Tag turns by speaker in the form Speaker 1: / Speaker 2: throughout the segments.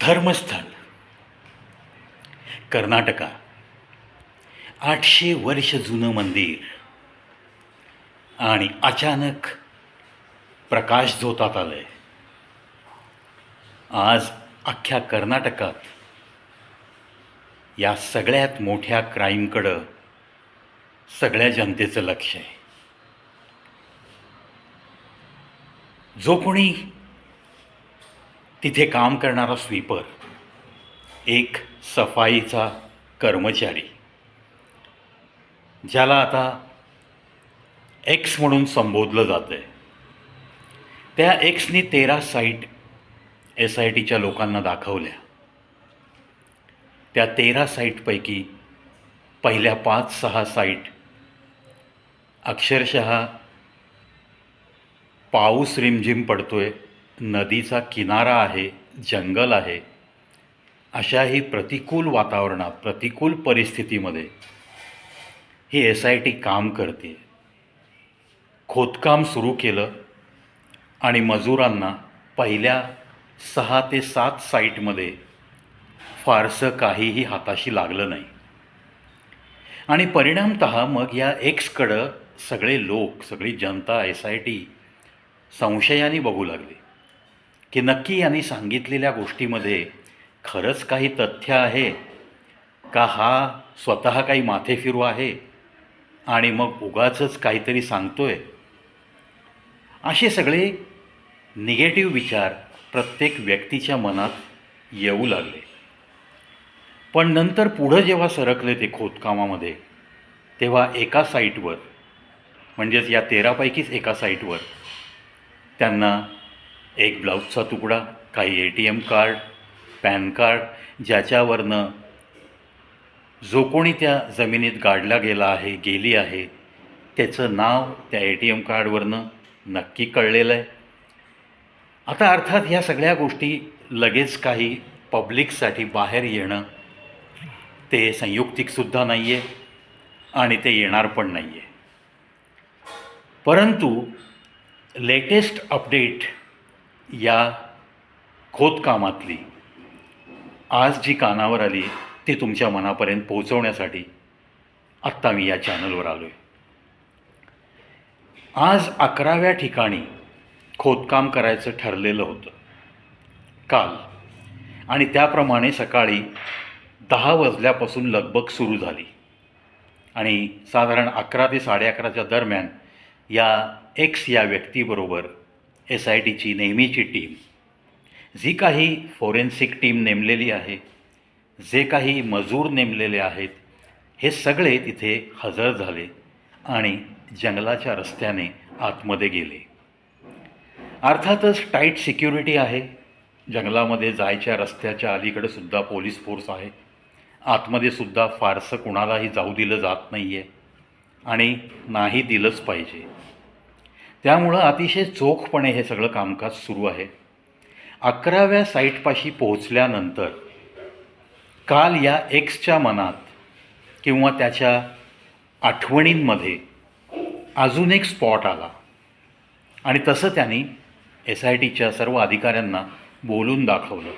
Speaker 1: धर्मस्थळ कर्नाटका. आठशे वर्ष जुनं मंदिर. आणि अचानक प्रकाश जोतात आलंय. आज अख्ख्या कर्नाटकात या सगळ्यात मोठ्या क्राईमकडं सगळ्या जनतेचं लक्ष आहे. जो कोणी तिथे काम करणारा स्वीपर एक सफाईचा कर्मचारी ज्याला आता एक्स म्हणून संबोधलं जातं आहे त्या एक्सनी तेरा साईट एस आय टीच्या लोकांना दाखवल्या. त्या तेरा साईटपैकी पहिल्या पाच सहा साईट अक्षरशः पाऊस रिमझिम पडतो आहे नदीचा किनारा आहे जंगल आहे अशाही प्रतिकूल वातावरणात प्रतिकूल परिस्थितीमध्ये ही एस आय टी काम करते. खोदकाम सुरू केलं आणि मजुरांना पहिल्या सहा ते सात साईटमध्ये फारसं काहीही हाताशी लागलं नाही. आणि परिणामत मग या एक्सकडं सगळे लोक सगळी जनता एस आय टी संशयाने बघू लागली. की नक्की यांनी सांगितलेल्या गोष्टीमध्ये खरंच काही तथ्य आहे? का हा स्वतः काही माथे फिरू आहे? आणि मग उगाचंच काहीतरी सांगतोय? असे सगळे निगेटिव्ह विचार प्रत्येक व्यक्तीच्या मनात येऊ लागले. पण नंतर पुढं जेव्हा सरकले ते खोदकामामध्ये तेव्हा एका साईटवर म्हणजेच या तेरापैकीच एका साईटवर त्यांना एक ब्लाऊजचा तुकडा काही A T M card PAN card ज्याच्यावरनं जो कोणी त्या जमिनीत गाडला गेला आहे गेली आहे त्याचं नाव त्या ए टी एम कार्डवरनं नक्की कळलेलं आहे. आता अर्थात ह्या सगळ्या गोष्टी लगेच काही पब्लिकसाठी बाहेर येणं ते संयुक्तिकसुद्धा नाही आहे आणि ते येणार पण नाही आहे परंतु लेटेस्ट अपडेट या खोदकामातली आज जी कानावर आली ती तुमच्या मनापर्यंत पोहोचवण्यासाठी आत्ता मी या चॅनलवर आलो आहे आज अकराव्या ठिकाणी खोदकाम करायचं ठरलेलं होतं. काल. आणि त्याप्रमाणे सकाळी दहा वाजल्यापासून लगबग सुरू झाली. आणि साधारण अकरा ते साडे अकराच्या दरम्यान या एक्स या व्यक्तीबरोबर एस आय टीची नेहमीची टीम. जी काही फोरेन्सिक टीम नेमलेली आहे जे काही मजूर नेमलेले आहेत हे सगळे तिथे हजर झाले आणि जंगलाच्या रस्त्याने आतमध्ये गेले. अर्थातच टाईट सिक्युरिटी आहे. जंगलामध्ये जायच्या रस्त्याच्या अलीकडे सुद्धा पोलीस फोर्स आहे. आतमध्ये सुद्धा फारसं कुणालाही जाऊ दिलं जात नाही आहे आणि नाही दिलंच पाहिजे. त्यामुळं अतिशय चोखपणे हे सगळं कामकाज सुरू आहे. अकराव्या साईटपाशी पोहोचल्यानंतर काल या एक्सच्या मनात किंवा त्याच्या आठवणींमध्ये अजून एक स्पॉट आला. आणि तसं त्यांनी एस आय टीच्या सर्व अधिकाऱ्यांना बोलून दाखवलं.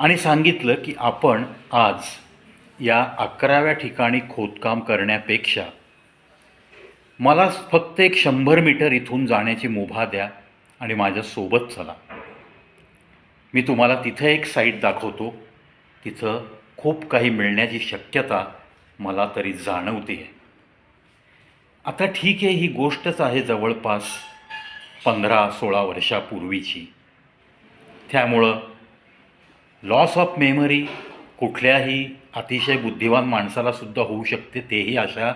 Speaker 1: आणि सांगितलं की आपण आज या अकराव्या ठिकाणी खोदकाम करण्यापेक्षा मला फक्त एक शंभर मीटर इथून जाण्याची मुभा द्या आणि माझ्यासोबत चला. मी तुम्हाला तिथं एक साईट दाखवतो. तिथं खूप काही मिळण्याची शक्यता मला तरी जाणवते आहे आता ठीक आहे ही गोष्टच आहे जवळपास पंधरा सोळा वर्षापूर्वीची. त्यामुळं लॉस ऑफ मेमरी कुठल्याही अतिशय बुद्धिवान माणसालासुद्धा होऊ शकते तेही अशा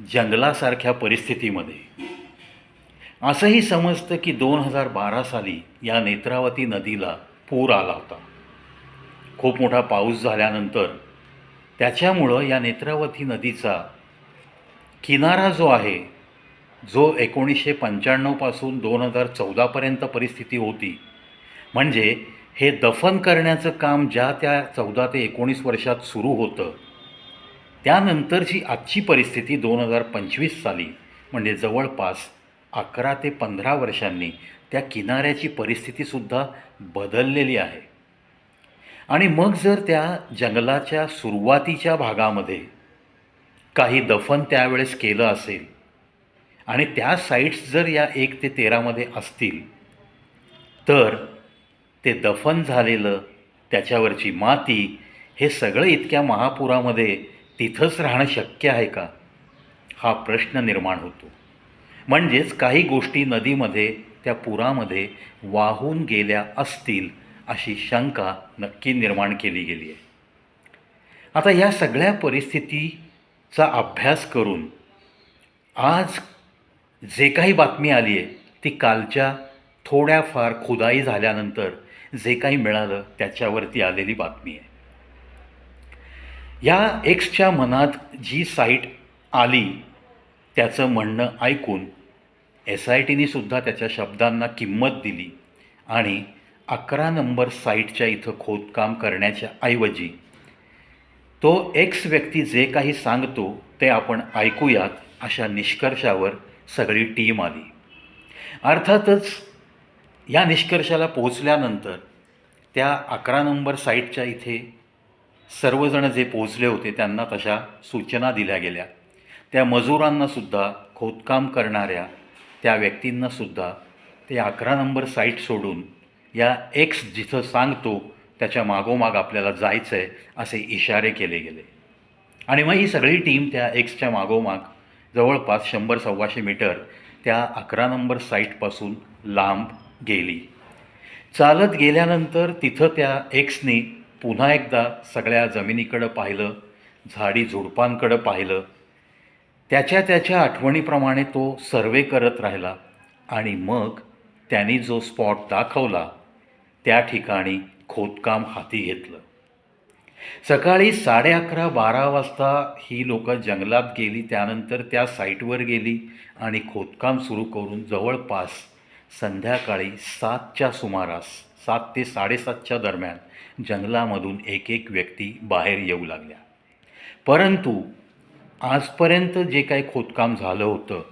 Speaker 1: जंगलासारख्या परिस्थितीमध्ये. असंही समजतं की दोन हजार बारा साली या नेत्रावती नदीला पूर आला होता. खूप मोठा पाऊस झाल्यानंतर त्याच्यामुळं या नेत्रावती नदीचा किनारा जो आहे जो एकोणीसशे पंच्याण्णवपासून दोन हजार चौदापर्यंत परिस्थिती होती म्हणजे हे दफन करण्याचं काम ज्या त्या चौदा ते एकोणीस वर्षात सुरू होतं त्यानंतरची आजची परिस्थिती दोन हजार पंचवीस साली म्हणजे जवळपास अकरा ते पंधरा वर्षांनी त्या किनाऱ्याची परिस्थितीसुद्धा बदललेली आहे. आणि मग जर त्या जंगलाच्या सुरुवातीच्या भागामध्ये काही दफन त्यावेळेस केलं असेल आणि त्या साईट्स जर या एक ते तेरामध्ये असतील तर ते दफन झालेलं त्याच्यावरची माती हे सगळं इतक्या महापुरामध्ये तिथंच राहणं शक्य आहे का? हा प्रश्न निर्माण होतो. म्हणजेच काही गोष्टी नदीमध्ये त्या पुरामध्ये वाहून गेल्या असतील अशी शंका नक्की निर्माण केली गेली आहे. आता या सगळ्या परिस्थितीचा अभ्यास करून आज जे काही बातमी आली आहे ती कालच्या थोड्याफार खुदाई झाल्यानंतर जे काही मिळालं त्याच्यावरती आलेली बातमी आहे. या एक्सच्या मनात जी साईट आली त्याचं म्हणणं ऐकून एस आय टीने सुद्धा त्याच्या शब्दांना किंमत दिली आणि अकरा नंबर साईटच्या इथं खोदकाम करण्याच्या ऐवजी तो एक्स व्यक्ती जे काही सांगतो ते आपण ऐकूयात अशा निष्कर्षावर सगळी टीम आली. अर्थातच या निष्कर्षाला पोहोचल्यानंतर त्या अकरा नंबर साईटच्या इथे सर्वजण जे पोहोचले होते त्यांना तशा सूचना दिल्या गेल्या. त्या मजुरांनासुद्धा खोदकाम करणाऱ्या त्या व्यक्तींनासुद्धा ते अकरा नंबर साईट सोडून या एक्स जिथं सांगतो त्याच्या मागोमाग आपल्याला जायचं आहे असे इशारे केले गेले. आणि मग ही सगळी टीम त्या एक्सच्या मागोमाग जवळपास शंभर सव्वाशे मीटर त्या अकरा नंबर साईटपासून लांब गेली. चालत गेल्यानंतर तिथं त्या एक्सनी पुन्हा एकदा सगळ्या जमिनीकडं पाहिलं झाडी झुडपांकडं पाहिलं. त्याच्या त्याच्या आठवणीप्रमाणे तो सर्वे करत राहिला आणि मग त्यांनी जो स्पॉट दाखवला त्या ठिकाणी खोदकाम हाती घेतलं. सकाळी साडे अकरा बारा वाजता ही लोकं जंगलात गेली त्यानंतर त्या साईटवर गेली आणि खोदकाम सुरू करून जवळपास संध्याकाळी सातच्या सुमारास सात ते साडेसातच्या दरम्यान जंगलामधून एक एक व्यक्ती बाहेर येऊ लागल्या. परंतु आजपर्यंत जे काही खोदकाम झालं होतं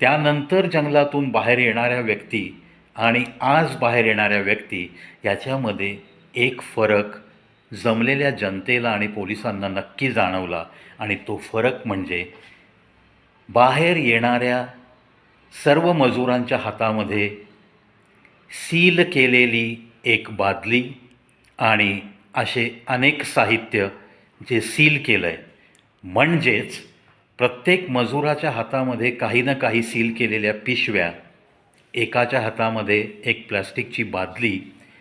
Speaker 1: त्यानंतर जंगलातून बाहेर येणाऱ्या व्यक्ती आणि आज बाहेर येणाऱ्या व्यक्ती याच्यामध्ये एक फरक जमलेल्या जनतेला आणि पोलिसांना नक्की जाणवला आणि तो फरक म्हणजे बाहेर येणाऱ्या सर्व मजुरांच्या हातामध्ये सील केलेली एक बादली आणि असे अनेक साहित्य जे सील केलं आहे म्हणजेच प्रत्येक मजुराच्या हातामध्ये काही ना काही सील केलेल्या पिशव्या एकाच्या हातामध्ये एक प्लास्टिकची बादली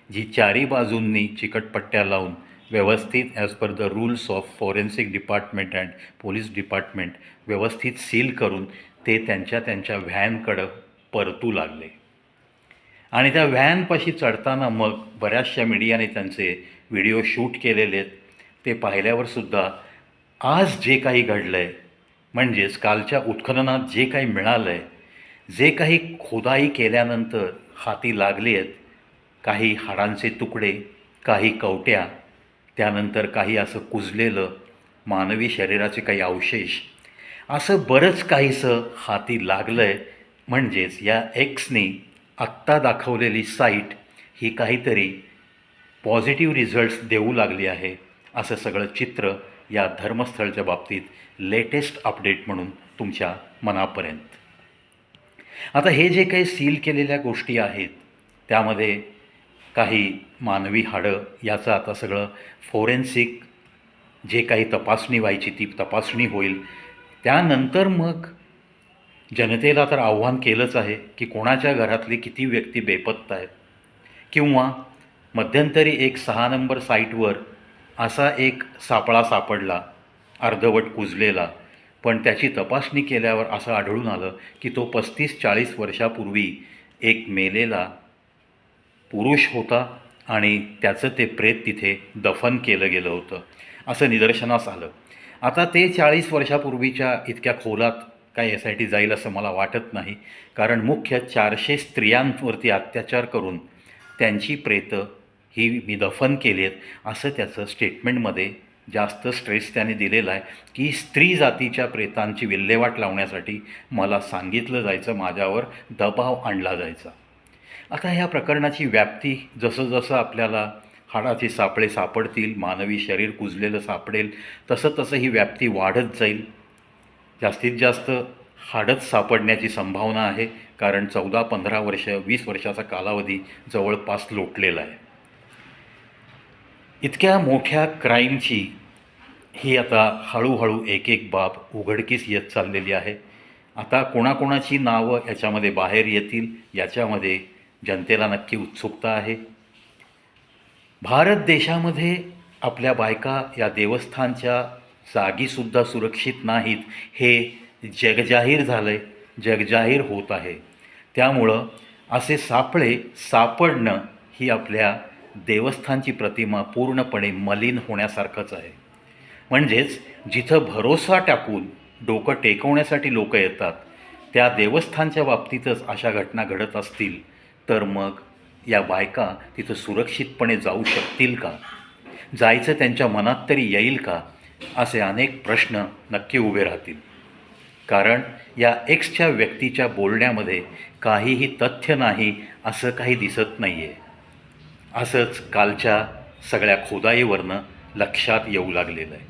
Speaker 1: जी चारी बाजूंनी चिकटपट्ट्या लावून व्यवस्थित as per the rules of forensic department and police department व्यवस्थित सील करून ते त्यांच्या त्यांच्या व्हॅनकडं परतू लागले. आणि त्या व्हॅनपाशी चढताना मग बऱ्याचशा मीडियाने त्यांचे व्हिडिओ शूट केलेले आहेत. ते पाहिल्यावर सुद्धा आज जे काही घडलं आहे म्हणजेच कालच्या उत्खननात जे काही मिळालं आहे जे काही खोदाई केल्यानंतर हाती लागले आहेत काही हाडांचे तुकडे काही कवट्या त्यानंतर काही असं कुजलेलं मानवी शरीराचे काही अवशेष असं बरंच काहीसं हाती लागलं आहे म्हणजेच या एक्सनी आत्ता दाखवलेली साईट ही काहीतरी पॉझिटिव्ह रिझल्ट्स देऊ लागली आहे असं सगळं चित्र या धर्मस्थळच्या बाबतीत लेटेस्ट अपडेट म्हणून तुमच्या मनापर्यंत. आता हे जे काही सील केलेल्या गोष्टी आहेत त्यामध्ये काही मानवी हाडं याचं आता सगळं फोरेन्सिक जे काही तपासणी व्हायची ती तपासणी होईल. त्यानंतर मग जनतेला तर आव्हान केलंच आहे की कोणाच्या घरातली किती व्यक्ती बेपत्ता आहेत. किंवा मध्यंतरी एक सहा नंबर साईटवर असा एक सापळा सापडला अर्धवट कुजलेला. पण त्याची तपासणी केल्यावर असं आढळून आलं की तो पस्तीस चाळीस वर्षापूर्वी एक मेलेला पुरुष होता आणि त्याचं ते प्रेत तिथे दफन केलं गेलं होतं. असं निदर्शनास आलं. आता ते चाळीस वर्षापूर्वीच्या इतक्या खोलात काय एस आय टी जाईल असं मला वाटत नाही. कारण मुख्य चारशे स्त्रियांवरती अत्याचार करून त्यांची प्रेतं ही मी दफन केली आहेत असं त्याचं स्टेटमेंटमध्ये जास्त स्ट्रेस त्याने दिलेला आहे की स्त्री जातीच्या प्रेतांची विल्हेवाट लावण्यासाठी मला सांगितलं जायचं माझ्यावर दबाव आणला जायचा. आता ह्या प्रकरणाची व्याप्ती जसं जसं आपल्याला हाडाचे सापळे सापडतील मानवी शरीर कुजलेलं सापडेल तसं तसं ही व्याप्ती वाढत जाईल. जास्तीत जास्त हाडच सापडण्याची संभावना आहे कारण चौदा पंधरा वर्ष वीस वर्षाचा कालावधी जवळपास लोटलेला आहे. इतक्या मोठ्या क्राईमची ही आता हळूहळू एक एक बाब उघडकीस येत चाललेली आहे. आता कोणाकोणाची नावं याच्यामध्ये बाहेर येतील याच्यामध्ये जनतेला नक्की उत्सुकता आहे. भारत देशामध्ये आपल्या बायका या देवस्थानच्या जागीसुद्धा सुरक्षित नाहीत. हे जगजाहीर झालं आहे जगजाहीर होत आहे. त्यामुळं असे सापळे सापडणं ही आपल्या देवस्थानची प्रतिमा पूर्णपणे मलिन होण्यासारखंच आहे. म्हणजेच जिथं भरोसा टाकून डोकं टेकवण्यासाठी लोक येतात त्या देवस्थानच्या बाबतीतच अशा घटना घडत असतील तर मग या बायका तिथं सुरक्षितपणे जाऊ शकतील का? जायचं त्यांच्या मनात तरी येईल का? असे अनेक प्रश्न नक्की उभे राहतील. कारण या एक्सच्या व्यक्तीच्या बोलण्यामध्ये काहीही तथ्य नाही असं काही दिसत नाही आहे असंच कालच्या सगळ्या खोदाईवरनं लक्षात येऊ लागलेलं आहे.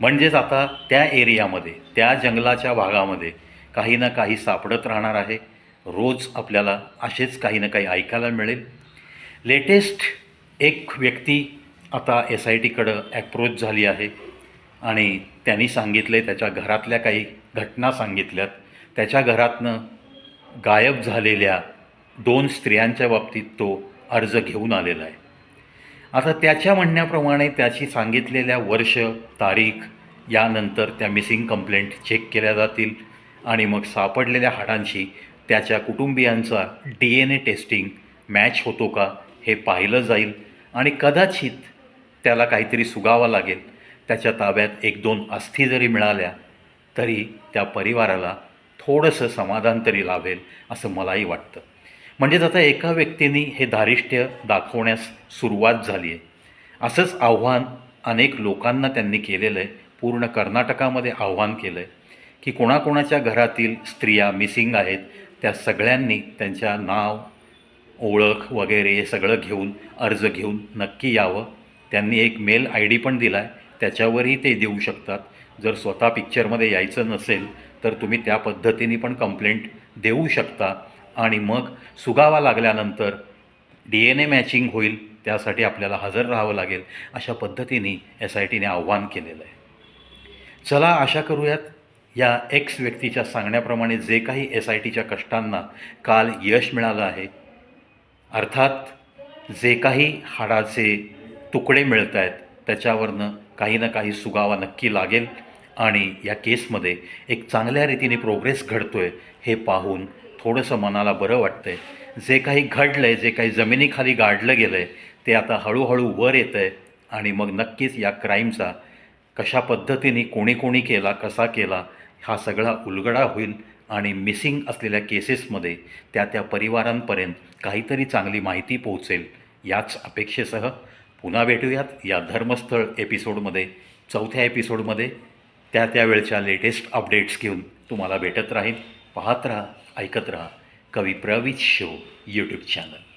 Speaker 1: म्हणजेच आता त्या एरियामध्ये त्या जंगलाच्या भागामध्ये काही ना काही सापडत राहणार आहे. रोज आपल्याला असेच काही ना काही ऐकायला मिळेल. लेटेस्ट एक व्यक्ती आता एस आय टीकडं ॲप्रोच झाली आहे. आणि त्यांनी सांगितले त्याच्या घरातल्या काही घटना सांगितल्यात. त्याच्या घरातनं गायब झालेल्या दोन स्त्रियांच्या बाबतीत तो अर्ज घेऊन आलेला आहे. आता त्याच्या म्हणण्याप्रमाणे त्याची सांगितलेल्या वर्ष तारीख यानंतर त्या मिसिंग कंप्लेंट चेक केल्या जातील आणि मग सापडलेल्या हाडांशी त्याच्या कुटुंबियांचा D N A testing match होतो का हे पाहिलं जाईल आणि कदाचित त्याला काहीतरी सुगावा लागेल. त्याच्या ताब्यात एक दोन अस्थी जरी मिळाल्या तरी त्या परिवाराला थोडंसं समाधान तरी लाभेल असं मलाही वाटतं. म्हणजेच आता एका व्यक्तीने हे धारिष्ट्य दाखवण्यास सुरुवात झाली आहे. असंच आव्हान अनेक लोकांना त्यांनी केलेलं आहे. पूर्ण कर्नाटकामध्ये आव्हान केलं आहे की कोणाकोणाच्या घरातील स्त्रिया मिसिंग आहेत त्या सगळ्यांनी त्यांच्या नाव ओळख वगैरे हे सगळं घेऊन अर्ज घेऊन नक्की यावं. त्यांनी एक मेल आय डी पण दिला आहे त्याच्यावरही ते देऊ शकतात. जर स्वतः पिक्चरमध्ये यायचं नसेल तर तुम्ही त्या पद्धतीने पण कंप्लेंट देऊ शकता. आणि मग सुगावा लागल्यानंतर डी एन ए मॅचिंग होईल त्यासाठी आपल्याला हजर राहावं लागेल. अशा पद्धतीने एस आय टीने आव्हान केलेलं आहे. चला आशा करूयात या एक्स व्यक्तीच्या सांगण्याप्रमाणे जे काही एस आय टीच्या कष्टांना काल यश मिळालं आहे. अर्थात जे काही हाडाचे तुकडे मिळत आहेत त्याच्यावरनं काही ना काही सुगावा नक्की लागेल. आणि या केसमध्ये एक चांगल्या रीतीने प्रोग्रेस घडतो आहे हे पाहून थोडंसं मनाला बरं वाटतं आहे जे काही घडलं आहे जे काही जमिनीखाली गाडलं गेलं आहे ते आता हळूहळू वर येतं आहे आणि मग नक्कीच या क्राईमचा कशा पद्धतीने कोणी कोणी केला कसा केला हा सगळा उलगडा होईल आणि मिसिंग असलेल्या केसेसमध्ये त्या त्या परिवारांपर्यंत काहीतरी चांगली माहिती पोहोचेल याच अपेक्षेसह पुन्हा भेटूयात या धर्मस्थळ एपिसोडमध्ये चौथ्या एपिसोडमध्ये. त्या त्यावेळच्या लेटेस्ट अपडेट्स घेऊन तुम्हाला भेटत राहील पाहत राहा ऐकत राहा कवी प्रवीत शो यूट्यूब चॅनल